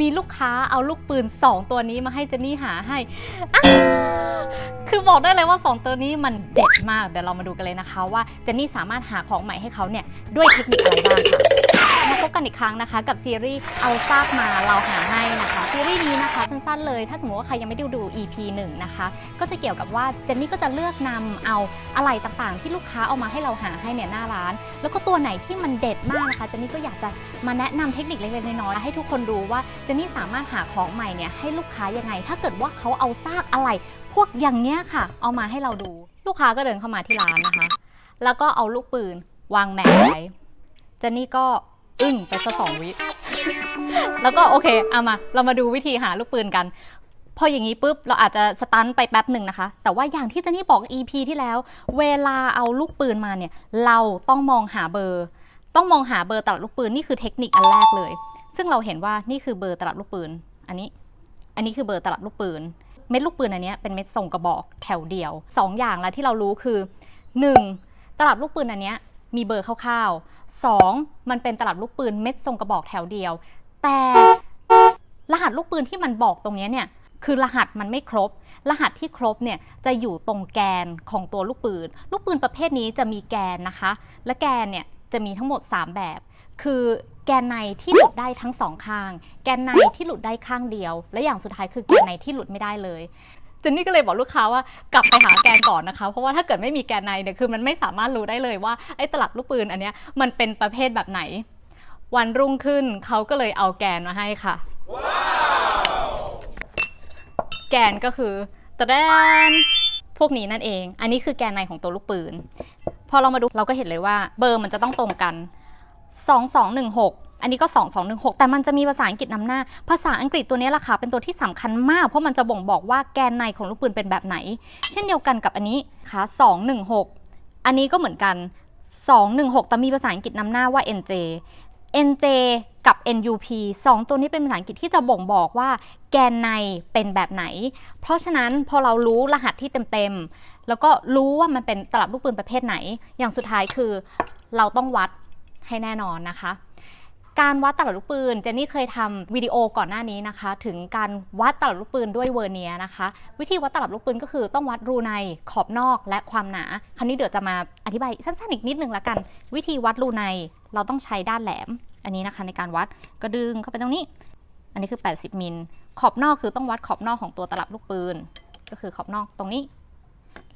มีลูกค้าเอาลูกปืน 2 ตัวนี้มาให้เจนนี่หาให้ คือบอกได้เลยว่า 2 ตัวนี้มันเด็ดมาก เดี๋ยวเรามาดูกันเลยนะคะว่าเจนนี่สามารถหาของใหม่ให้เขาเนี่ยด้วยเทคนิคอะไรบ้างค่ะ มาพบกันอีกครั้งนะคะ กับซีรีส์เอาซากมาเราหาให้นะคะ ซีรีส์นี้นะคะสั้นๆเลย ถ้าสมมติว่าใครยังไม่ได้ดู EP 1 นะคะ ก็จะเกี่ยวกับว่าเจนนี่ก็จะเลือกนำเอาอะไรต่างๆ ที่ลูกค้าเอามาให้เราหาให้เนี่ยหน้าร้าน แล้วก็ตัวไหนที่มันเด็ดมากนะคะเจนนี่ก็อยากจะมาแนะนำเทคนิคเล็กๆน้อยๆให้ทุกคนรู้ว่าเจนนี่สามารถหาของใหม่เนี่ยให้ลูกค้ายังไง ถ้าเกิดว่าเขาเอาซากอะไร พวกอย่างเนี้ยค่ะ เอามาให้เราดู ลูกค้าก็เดินเข้ามาที่ร้านนะคะ แล้วก็เอาลูกปืนวางแมกไว้เจนนี่ก็ อึ้งไปสักสองวิ แล้วก็โอเคเอามา เรามาดูวิธีหาลูกปืนกัน พออย่างนี้ปุ๊บ เราอาจจะสตันไปแป๊บหนึ่งนะคะ แต่ว่าอย่างที่เจนี่บอก EP ที่แล้ว เวลาเอาลูกปืนมาเนี่ย เราต้องมองหาเบอร์ ต้องมองหาเบอร์ตลับลูกปืนนี่คือเทคนิคอันแรกเลย ซึ่งเราเห็นว่านี่คือเบอร์ตลับลูกปืน อันนี้ อันนี้คือเบอร์ตลับลูกปืน เม็ดลูกปืนอันนี้เป็นเม็ดทรงกระบอกแถวเดียวสองอย่างแล้วที่เรารู้คือ 1. ตลับลูกปืนอันเนี้ย มีเบอร์คร่าวๆ 2. มันเป็นตลับลูกปืนเม็ดทรงกระบอกแถวเดียว แต่รหัสลูกปืนที่มันบอกตรงนี้เนี่ยคือรหัสมันไม่ครบ รหัสที่ครบเนี่ยจะอยู่ตรงแกนของตัวลูกปืน ลูกปืนประเภทนี้จะมีแกนนะคะ และแกนเนี่ยจะมีทั้งหมด 3 แบบ คือแกนในที่หลุดได้ทั้งสองข้าง แกนในที่หลุดได้ข้างเดียว และอย่างสุดท้ายคือแกนในที่หลุดไม่ได้เลย เจนนี่ก็เลยบอกลูกค้าว่ากลับไปหาแกนก่อนนะคะ เพราะว่าถ้าเกิดไม่มีแกนในเนี่ยคือมันไม่สามารถรู้ได้เลยว่าไอ้ตลับลูกปืนอันเนี้ยมันเป็นประเภทแบบไหน วันรุ่งขึ้นเขาก็เลยเอาแกนมาให้ค่ะ แกนก็คือตะแดนพวกนี้นั่นเอง อันนี้คือแกนในของตัวลูกปืน พอเรามาดูเราก็เห็นเลยว่าเบอร์มันจะต้องตรงกัน 2216 อันนี้ก็ 2216 แต่มันจะมีภาษาอังกฤษนำหน้า ภาษาอังกฤษตัวนี้ล่ะค่ะ เป็นตัวที่สำคัญมาก เพราะมันจะบ่งบอกว่าแกนในของลูกปืนเป็นแบบไหน เช่นเดียวกันกับอันนี้ค่ะ216 อันนี้ก็เหมือนกัน 216 แต่มีภาษาอังกฤษนำหน้าว่า NJ NJ กับ NUP สองตัวนี้เป็นภาษาอังกฤษที่จะบ่งบอกว่า แกนในเป็นแบบไหน เพราะฉะนั้นพอเรารู้รหัสที่เต็มๆ แล้วก็รู้ว่ามันเป็นตลับลูกปืนประเภทไหน อย่างสุดท้ายคือเราต้องวัดให้แน่นอนนะคะ การวัดตลับลูกปืนเจนนี่เคยทำวิดีโอก่อนหน้านี้นะคะ ถึงการวัดตลับลูกปืนด้วยเวอร์เนียนะคะ วิธีวัดตลับลูกปืนก็คือต้องวัดรูในขอบนอกและความหนา คราวนี้เดี๋ยวจะมาอธิบายสั้นๆอีกนิดนึงละกัน วิธีวัดรูในเราต้องใช้ด้านแหลม อันนี้นะคะในการวัดก็ดึงเข้าไปตรงนี้ อันนี้คือ 80มิลขอบนอกคือต้องวัดขอบนอกของตัวตลับลูกปืน ก็คือขอบนอกตรงนี้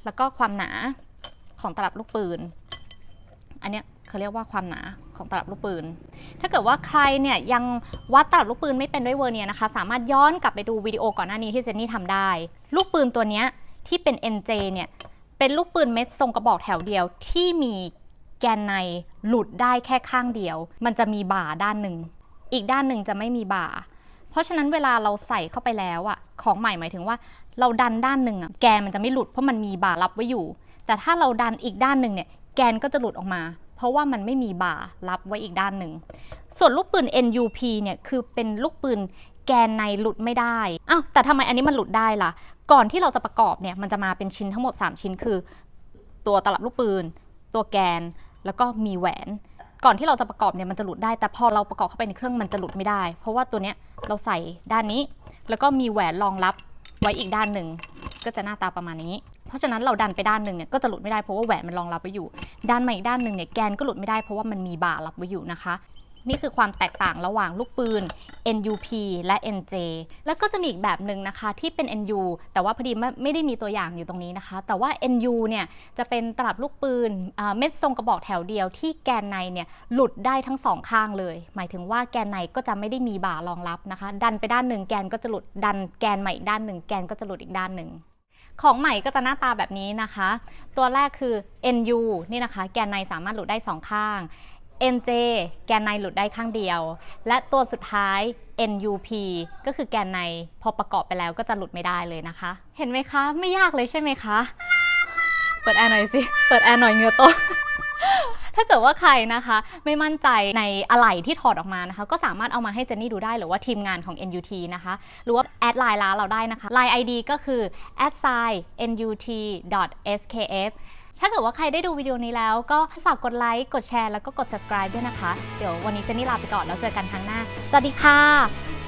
แล้วก็ความหนาของตลับลูกปืน อันเนี้ย เขาเรียกว่าความหนาของตลับลูกปืน ถ้าเกิดว่าใครเนี่ยยังวัดตลับลูกปืนไม่เป็นด้วยเวอร์เนียนะคะ สามารถย้อนกลับไปดูวิดีโอก่อนหน้านี้ที่เจนนี่ทำได้ ลูกปืนตัวนี้ที่เป็น NJ เนี่ยเป็นลูกปืนเม็ดทรงกระบอกแถวเดียวที่มีแกนในหลุดได้แค่ข้างเดียว มันจะมีบ่าด้านหนึ่ง อีกด้านหนึ่งจะไม่มีบ่า เพราะฉะนั้นเวลาเราใส่เข้าไปแล้วอะของใหม่หมายถึงว่า เราดันด้านหนึ่งอะแกนมันจะไม่หลุดเพราะมันมีบ่ารับไว้อยู่ แต่ถ้าเราดันอีกด้านหนึ่งเนี่ยแกนก็จะหลุดออกมา เพราะว่ามันไม่มีบ่ารับไว้อีกด้านหนึ่ง ส่วนลูกปืน NUP เนี่ยคือเป็นลูกปืนแกนในหลุดไม่ได้ อ้าว แต่ทำไมอันนี้มันหลุดได้ล่ะ ก่อนที่เราจะประกอบเนี่ย มันจะมาเป็นชิ้นทั้งหมด 3 ชิ้นคือ ตัวตลับลูกปืน ตัวแกน แล้วก็มีแหวน ก่อนที่เราจะประกอบเนี่ยมันจะหลุดได้ แต่พอเราประกอบเข้าไปในเครื่องมันจะหลุดไม่ได้ เพราะว่าตัวเนี้ยเราใส่ด้านนี้ แล้วก็มีแหวนรองรับไว้อีกด้านหนึ่ง ก็จะหน้าตาประมาณนี้ ราะฉะนั้นเราดันไปด้านหนึ่งเนี่ยก็จะหลุดไม่ได้เพราะว่าแหวนมันรองรับไว้อยู่ ด้านมาอีกด้านหนึ่งเนี่ยแกนก็หลุดไม่ได้เพราะว่ามันมีบ่ารับไว้อยู่นะคะนี่คือความแตกต่างระหว่างลูกปืน NUP และ NJ แล้วก็จะมีอีกแบบหนึ่งนะคะที่เป็น NU แต่ว่าพอดีไม่ไม่ได้มีตัวอย่างอยู่ตรงนี้นะคะ แต่ว่า NU เนี่ยจะเป็นตลับลูกปืนเม็ดทรงกระบอกแถวเดียวที่แกนในเนี่ยหลุดได้ทั้งสองข้างเลย หมายถึงว่าแกนในก็จะไม่ได้มีบ่ารองรับนะคะ ดันไปด้านหนึ่งแกนก็จะหลุดดันแกนใหม่อีกด้านหนึ่งแกนก็จะหลุดอีกด้านหนึ่ง ของใหม่ก็จะหน้าตาแบบนี้นะคะ ตัวแรกคือ NU นี่นะคะ แกนในสามารถหลุดได้สองข้าง NJ แกนในหลุดได้ข้างเดียว และตัวสุดท้าย NUP ก็คือแกนในพอประกอบไปแล้วก็จะหลุดไม่ได้เลยนะคะ เห็นไหมคะ ไม่ยากเลยใช่ไหมคะ เปิดแอร์หน่อยสิ เปิดแอร์หน่อยเหงือโตถ้าเกิดว่าใครนะคะ ไม่มั่นใจในอะไหล่ที่ถอดออกมานะคะ ก็สามารถเอามาให้เจนนี่ดูได้หรือว่าทีมงานของ NUT นะคะ หรือว่าแอดไลน์ร้านเราได้นะคะ Line ID ก็คือ @nut.skf ถ้าเกิดว่าใครได้ดูวิดีโอนี้แล้วก็ฝากกดไลค์ กดแชร์ แล้วก็กด subscribe ด้วยนะคะ เดี๋ยววันนี้เจนนี่ลาไปก่อนแล้วเจอกันครั้งหน้า สวัสดีค่ะ